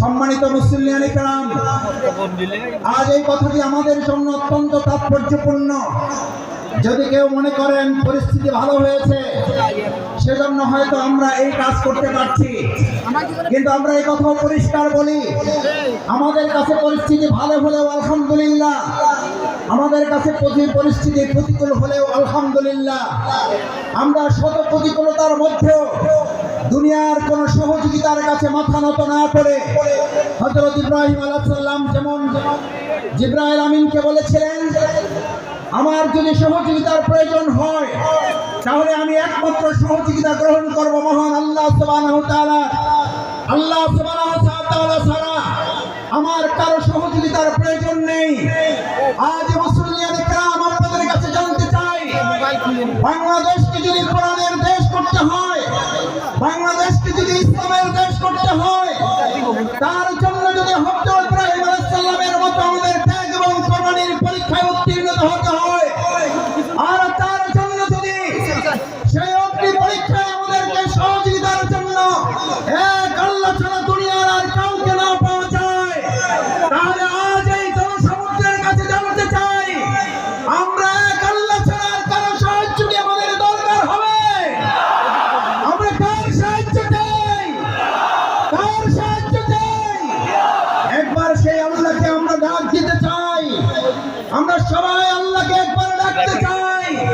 সম্মানিত ইকরাম আজ এই কথাটি আমাদের জন্য অত্যন্ত তাৎপর্যপূর্ণ। যদি কেউ মনে করেন পরিস্থিতি ভালো হয়েছে, সেজন্য হয়তো আমরা এই কাজ করতে পারছি। কিন্তু আমরা এই কথাও পরিষ্কার বলি, আমাদের কাছে পরিস্থিতি ভালো হলেও আলহামদুলিল্লাহ, আমাদের কাছে পরিস্থিতি প্রতিকূল হলেও আলহামদুলিল্লাহ। আমরা শত প্রতিকূলতার মধ্যেও দুনিয়ার কোন সহযোগিতার কাছে মাথা নত না করে হজরত ইব্রাহিম আলাহাল্লাম যেমন জিব্রাহিল আমিনকে বলেছিলেন, আমার যদি সহযোগিতার প্রয়োজন হয়, তাহলে আমি একমাত্র সহযোগিতা গ্রহণ করব মহান আল্লাহ সুবাহ আল্লাহ সারা আমার কারও সহযোগিতার প্রয়োজন নেই। আজ মুসলিয়ান কাম আপনাদের কাছে জানতে চাই, বাংলাদেশকে যদি কোরআনের দেশ করতে হয় বাংলাদেশকে যদি ইসলামের দেশ করতে হয়, তার জন্য যদি হজরত ইব্রাহিম আলাইহিস সালামের মতো আমাদের ত্যাগ এবং কোরবানির পরীক্ষায় উত্তীর্ণ হতে হয়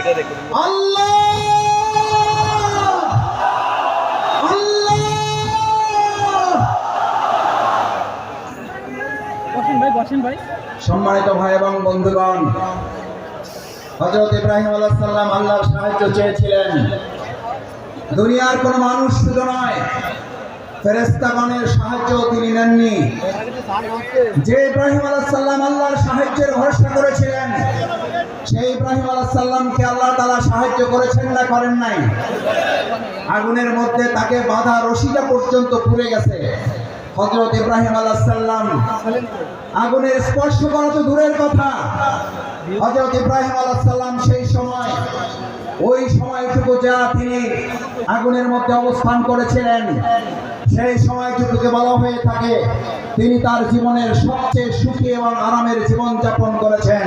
চাই আল্লাহ! আল্লাহ! বসেন ভাই বসেন ভাই। সম্মানিত ভাই এবং বন্ধুগণ হজরত ইব্রাহিম আলাহ সাল্লাম আল্লাহর সাহায্য চেয়েছিলেন। দুনিয়ার কোনো মানুষ শুধু নয় ফেরেস্তাগণের সাহায্য তিনি নেননি। যে ইব্রাহিম আলাহ সাল্লাম আল্লাহর সাহায্যের ভরসা করেছিলেন সেই ইব্রাহিম আলাহ সাল্লামকে আল্লাহ তালা সাহায্য করেছেন না করেন নাই? আগুনের মধ্যে তাকে বাধা রশিটা পর্যন্ত পুড়ে গেছে। হজরত ইব্রাহিম আলাহ সাল্লাম আগুনের স্পর্শ করা তো দূরের কথা। হজরত ইব্রাহিম আলাহ সাল্লাম সেই সময়, ওই সময়টুকু যা তিনি আগুনের মধ্যে অবস্থান করেছিলেন, সেই সময়টুকুকে বলা হয়ে থাকে, তিনি তার জীবনের সবচেয়ে সুখী এবং আরামের জীবন যাপন করেছেন।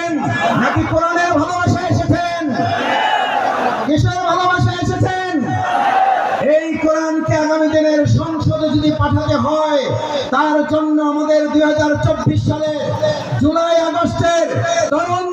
নাকি কোরআনের ভালোবাসা এসেছেন? কিসের ভালোবাসা এসেছেন? এই কোরআনকে আগামী দিনের সংসদে যদি পাঠাতে হয়, তার জন্য আমাদের দুই হাজার চব্বিশ সালে জুলাই আগস্টের তরুণ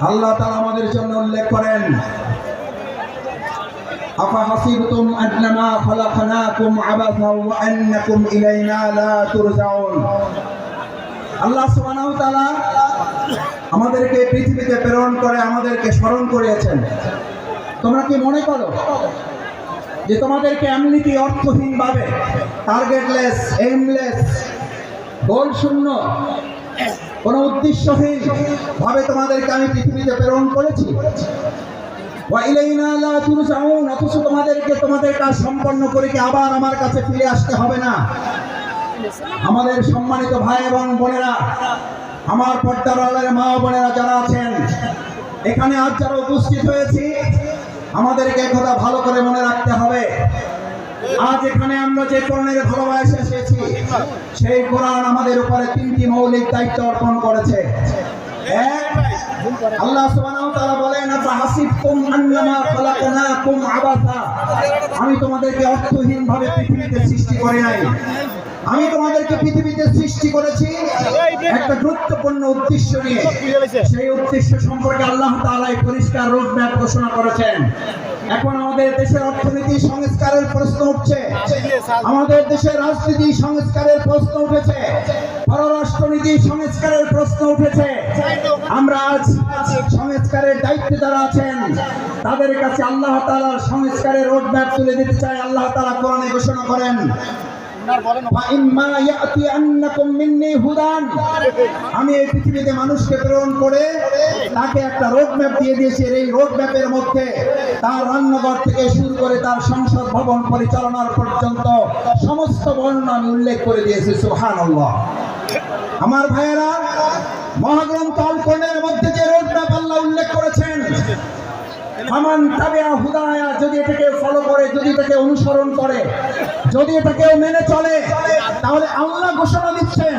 আল্লাহ তাআলা আমাদের জন্য উল্লেখ করেন, আফা হাসিবতুম আন্নামা খালাকনাকুম আবাসা ওয়া আন্নাকুম ইলাইনা লা তুরজাউন? আল্লাহ সুবহানাহু তাআলা আমাদেরকে পৃথিবীতে প্রেরণ করে, আমাদেরকে স্মরণ করিয়েছেন। তোমরা কি মনে করো যে তোমাদেরকে এমনিটি অর্থহীন ভাবে টার্গেটলেস এইমলেস গোল শূন্য কোনো উদ্দেশ্যহীন ভাবে তোমাদেরকে আমি পৃথিবীতে প্রেরণ করেছি। অথচ তোমাদেরকে তোমাদের কাজ সম্পন্ন করে কি আবার আমার কাছে ফিরে আসতে হবে না? আমাদের সম্মানিত ভাই এবং বোনেরা, আমার পর্দার মা বোনেরা যারা আছেন, এখানে আজ যারা উপস্থিত হয়েছি, আমাদেরকে একথা ভালো করে মনে রাখতে হবে। আজ এখানে আমরা যে কোরআনের ভালোবাসে এসেছি, সেই কোরআন আমাদের উপরে তিনটি মৌলিক দায়িত্ব অর্পণ করেছে। আল্লাহ আমি তোমাদেরকে অর্থহীন ভাবে পৃথিবীতে সৃষ্টি করি নাই। আমি তোমাদেরকে পৃথিবীতে সৃষ্টি করেছি একটা গুরুত্বপূর্ণ উদ্দেশ্য নিয়ে। সেই উদ্দেশ্য সম্পর্কে আল্লাহ এই পরিষ্কার রোডম্যাপ ঘোষণা করেছেন। এখন আমাদের দেশের অর্থনীতি সংস্কারের প্রশ্ন উঠছে। আমাদের দেশের রাজনীতি সংস্কারের প্রশ্ন উঠেছে। পররাষ্ট্রনীতি সংস্কারের প্রশ্ন উঠেছে। আমরা আজ সংস্কারের দায়িত্বে যারা আছেন, তাদের কাছে আল্লাহ তাআলার সংস্কারের রোডম্যাপ তুলে দিতে চাই। আল্লাহ তালা কোরআনে ঘোষণা করেন আমি এই পৃথিবীতে মানুষকে প্রেরণ করে তাকে একটা রোড ম্যাপ দিয়ে দিয়েছি এই রোড ম্যাপের মধ্যে তার রান্নাঘর থেকে শুরু করে তার সংসদ ভবন পরিচালনার পর্যন্ত সমস্ত বর্ণনা আমি উল্লেখ করে দিয়েছি সুহান আমার ভাইয়েরা, মহাগ্রন্থ অল্পনের মধ্যে যে রোড ম্যাপ আল্লাহ উল্লেখ করেছেন আমান তাবেয়া হুদায়া, যদি এটাকে ফলো করে, যদি এটাকে অনুসরণ করে, যদি এটাকে মেনে চলে, তাহলে আল্লাহ ঘোষণা দিচ্ছেন।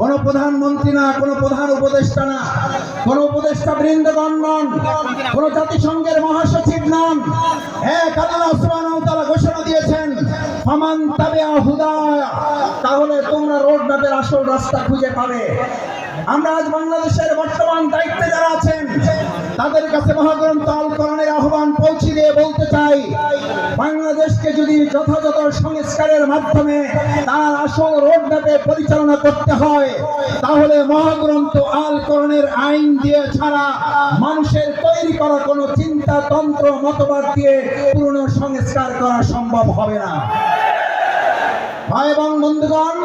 কোন প্রধানমন্ত্রী না, কোন প্রধান উপদেষ্টা না, কোন উপদেষ্টা বৃন্দগণ নন, কোন জাতিসংঘের মহাসচিব নন। সুবহানাহু তারা ঘোষণা দিয়েছেন তাবিয়া হুদায়া তাহলে তোমরা রোড ম্যাপের আসল রাস্তা খুঁজে পাবে। আমরা আজ বাংলাদেশের বর্তমান দায়িত্বে যারা আছেন, তাদের কাছে মহাগ্রন্থ আল কোরআনের আহ্বান পৌঁছে দিয়ে বলতে চাই, বাংলাদেশকে যদি যথাযথ সংস্কারের মাধ্যমে তার আসল রোড ম্যাপে পরিচালনা করতে হয়, তাহলে মহাগ্রন্থ আল কোরআনের আইন দিয়ে ছাড়া মানুষের তৈরি করা কোনো চিন্তা, তন্ত্র, মতবাদ দিয়ে পূর্ণ সংস্কার করা সম্ভব হবে না। ভাই এবং বন্ধুগণ,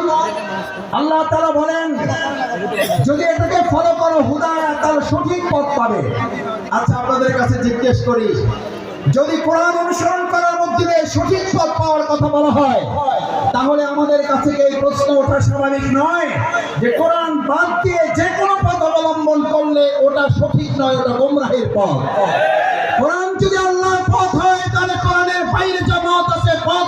আল্লাহ তারা বলেন, যদি এটাকে ফলো করো, হুদায়া তার সঠিক পথ পাবে। আচ্ছা আপনাদের কাছে জিজ্ঞেস করি, যদি কোরআন অনুসরণ করার মধ্যে সঠিক পথ পাওয়ার কথা বলা হয়, তাহলে আমাদের কাছে এই প্রশ্ন ওঠা স্বাভাবিক নয়? যে কোরআন বাদ দিয়ে যে কোনো পথ অবলম্বন করলে ওটা সঠিক নয়, ওটা গোমরাহের পথ। কোরআন যদি আল্লাহর পথ হয়, তাহলে কোরআনের বাইরে যে মত আছে, পথ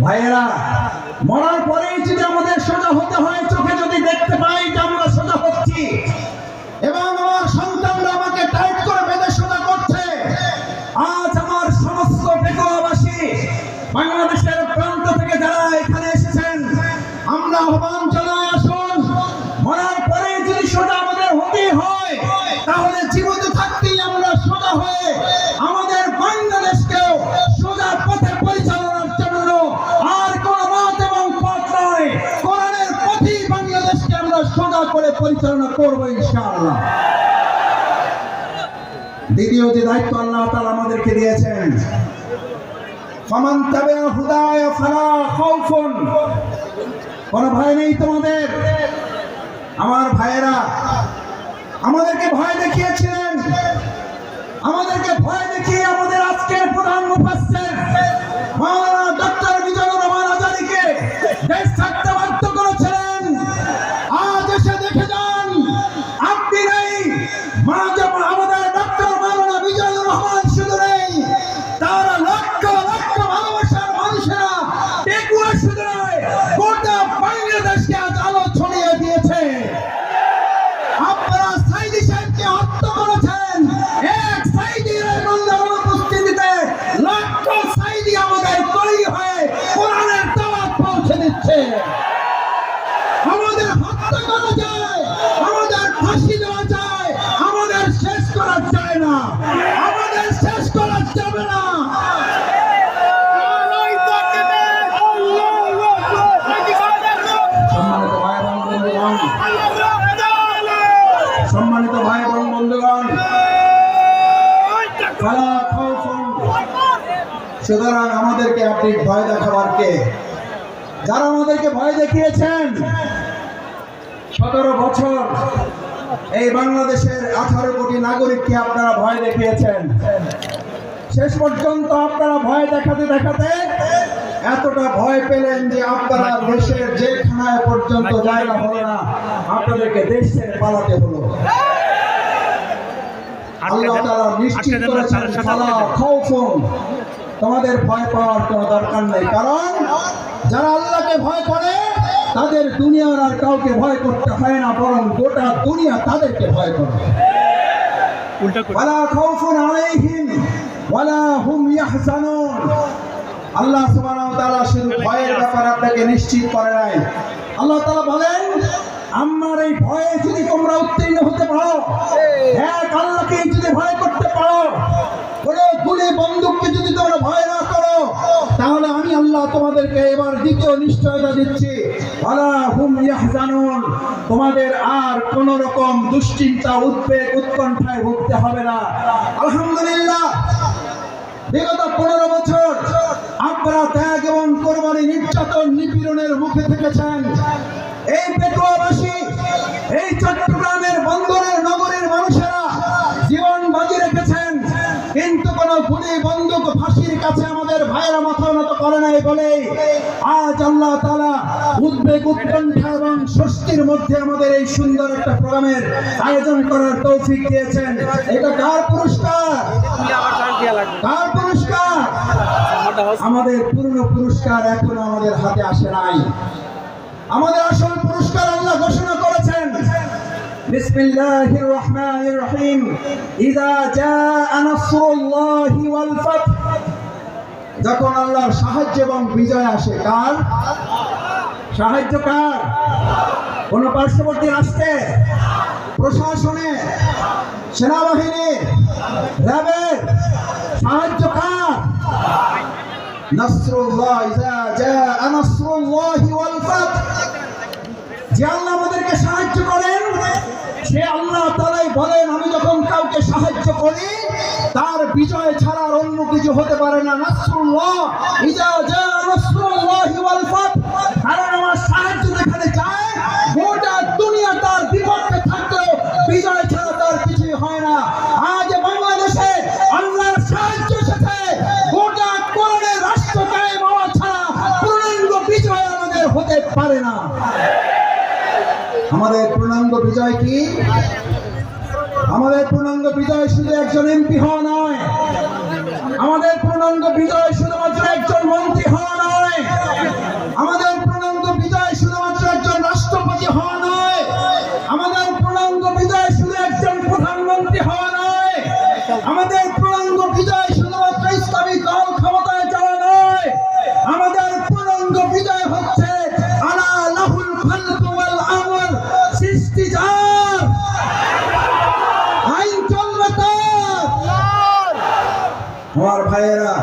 ভাইয়েরা, মরার পরেই যদি আমাদের সোজা হতে হয়, চোখে যদি দেখতে পাই যে আমরা সোজা হচ্ছি করে পরিচালনা করব ইনশাআল্লাহ। দ্বিতীয় যে দায়িত্ব আল্লাহ তাআলা আমাদেরকে দিয়েছেন ভয় নেই তোমাদের? আমার ভাইয়েরা, আমাদেরকে ভয় দেখিয়েছিলেন। আমাদেরকে ভয় দেখিয়ে আমাদের আজকের প্রধান মুফাসসির সুতরাং আমাদেরকে আপনি ভয় দেখাবার কে? যারা আমাদেরকে ভয় দেখিয়েছেন সতেরো বছর এই বাংলাদেশের আঠারো কোটি নাগরিককে আপনারা ভয় দেখিয়েছেন। শেষ পর্যন্ত আপনারা ভয় দেখাতে দেখাতে এতটা ভয় পেলেন যে আপনারা দেশের জেলখানায় পর্যন্ত জায়গা হলো না আপনাদেরকে দেশ ছেড়ে পালাতে হলো। আল্লাহ তাআলা নিশ্চিত করেছেন তোমাদের ভয় পাওয়ার কোনো দরকার নেই। কারণ যারা আল্লাহকে ভয় করে তাদের দুনিয়ার আর কাউকে ভয় করতে হয় না বরং গোটা দুনিয়া তাদেরকে ভয় করে। আল্লাহ শুধু ভয়ের ব্যাপারে আপনাকে নিশ্চিত করে নাই। আল্লাহ তাআলা বলেন আমার এই ভয়ে যদি তোমরা উত্তীর্ণ হতে পারো এক আল্লাহকে যদি ভয় করতে পারো বন্দুককে যদি তোমরা ভয় না করো, তাহলে আমি আল্লাহ তোমাদেরকে এবার দ্বিতীয় নিশ্চয়তা দিচ্ছি। তোমাদের আর কোন রকম দুশ্চিন্তা, উদ্বেগ, উৎকণ্ঠায় ভুগতে হবে না। আলহামদুলিল্লাহ। বিগত পনেরো বছর আপনারা ত্যাগ এবং কোরবানি নির্যাতন নিপীড়নের মুখে থেকেছেন। এই পেটুয়াবাসী, এই চট্টগ্রামের আমাদের ভাইয়েরা মাথা নত করে নাই বলে আজ আল্লাহ তালা উদ্বেগ উৎকণ্ঠা এবং স্বস্তির মধ্যে আমাদের এই সুন্দর একটা প্রোগ্রামের আয়োজন করার তৌফিক দিয়েছেন। এটা কার পুরস্কার? কার পুরস্কার? আমাদের পূর্ণ পুরস্কার এখনও আমাদের হাতে আসে নাই। আমাদের আসল পুরস্কার আল্লাহ ঘোষণা করেছেন। বিসমিল্লাহির রহমানির রহিম। ইযা জাআ নাসরুল্লাহি ওয়াল ফাত যখন আল্লাহর সাহায্য এবং বিজয় আসে, কার? সাহায্য কার? কোন পার্শ্ববর্তী রাষ্ট্রে? প্রশাসনে? সেনাবাহিনী? র্যাবের? সাহায্য কার? যে আল্লাহ আমাদেরকে বলেন, আমি যখন কাউকে সাহায্য করি, তার বিজয় ছাড়া অন্য কিছু হতে পারে না। আমার সাহায্য দুনিয়া তার বিজয় ছাড়া তার কিছুই হয় না। বাংলাদেশে সাহায্য রাষ্ট্র ছাড়া বিজয় আমাদের হতে পারে না। আমাদের পূর্ণাঙ্গ বিজয় কি? আমাদের পূর্ণাঙ্গ বিজয় শুধু একজন এমপি হওয়া নয়। আমাদের পূর্ণাঙ্গ বিজয় শুধুমাত্র একজন মন্ত্রী হওয়া নয়। আমাদের আমার ভাইয়েরা,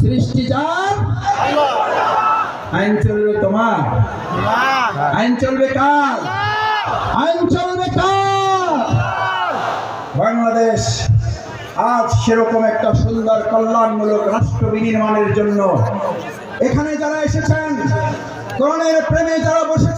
সৃষ্টি যার, আইন চলবে তোমার। আইন চলবে কার? আইন চলবে কার? বাংলাদেশ আজ সেরকম একটা সুন্দর কল্যাণমূলক রাষ্ট্র বিনির্মাণের জন্য এখানে যারা এসেছেন, কোরআনের প্রেমে যারা বসেছেন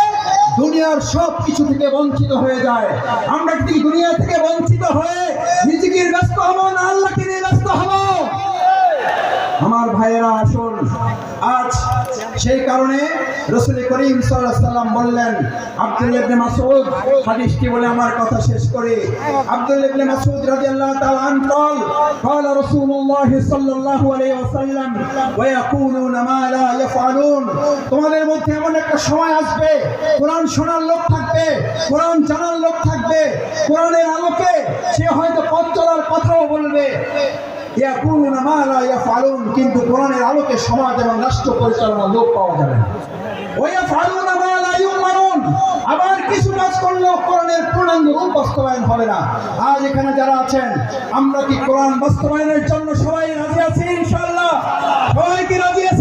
দুনিয়ার সব কিছু থেকে বঞ্চিত হয়ে যায়। আমরা যদি দুনিয়া থেকে বঞ্চিত হয়ে নিজেকে ব্যস্ত হব, না আল্লাহকে নিয়ে ব্যস্ত হব। আমার ভাইয়েরা, আসুন। আজ সেই কারণে রসুল করিম সাল্লাল্লাহু আলাইহি সাল্লাম বললেন আব্দুল ইবনে মাসউদ হাদিসটি বলে আমার কথা শেষ করি আব্দুল ইবনে মাসউদ রাদিয়াল্লাহু তাআলা আন قال قال رسول الله صلى الله عليه وسلم ويقولون ما لا يفعلون তোমাদের মধ্যে এমন একটা সময় আসবে কোরআন শোনার লোক থাকবে কোরআন জানার লোক থাকবে কোরআনের আলোকে সে হয়তো পথ চলার কথাও বলবে কিন্তু কোরআনের আলোকে সমাজ এবং রাষ্ট্র লোক পাওয়া যাবে আবার কিছু কাজ কোরআনের না। এখানে যারা আছেন, আমরা কি কোরআন বাস্তবায়নের জন্য সবাই রাজি আছি ইনশাল্লাহ সবাই কি রাজি আছি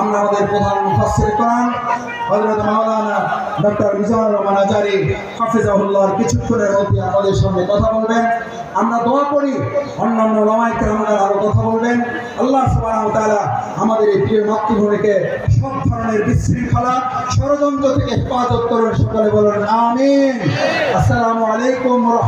আমরা আমাদের প্রধান মুফাসসির কোরআন, হযরত মাওলানা ডক্টর মিজানুর রহমান আজারি হাফিজাহুল্লাহর কথা বলবেন। আমরা দোয়া করি অন্যান্য ওলামায়ে কেরামরা আরও কথা বলবেন। আল্লাহ সুবহানাহু আমাদের এই প্রিয় মাতৃভূমিকে সব ধরনের বিশৃঙ্খলা, ষড়যন্ত্র থেকে হেফাজত করুন, সকলে বলুন, আমিন। আসসালামু আলাইকুম ওয়া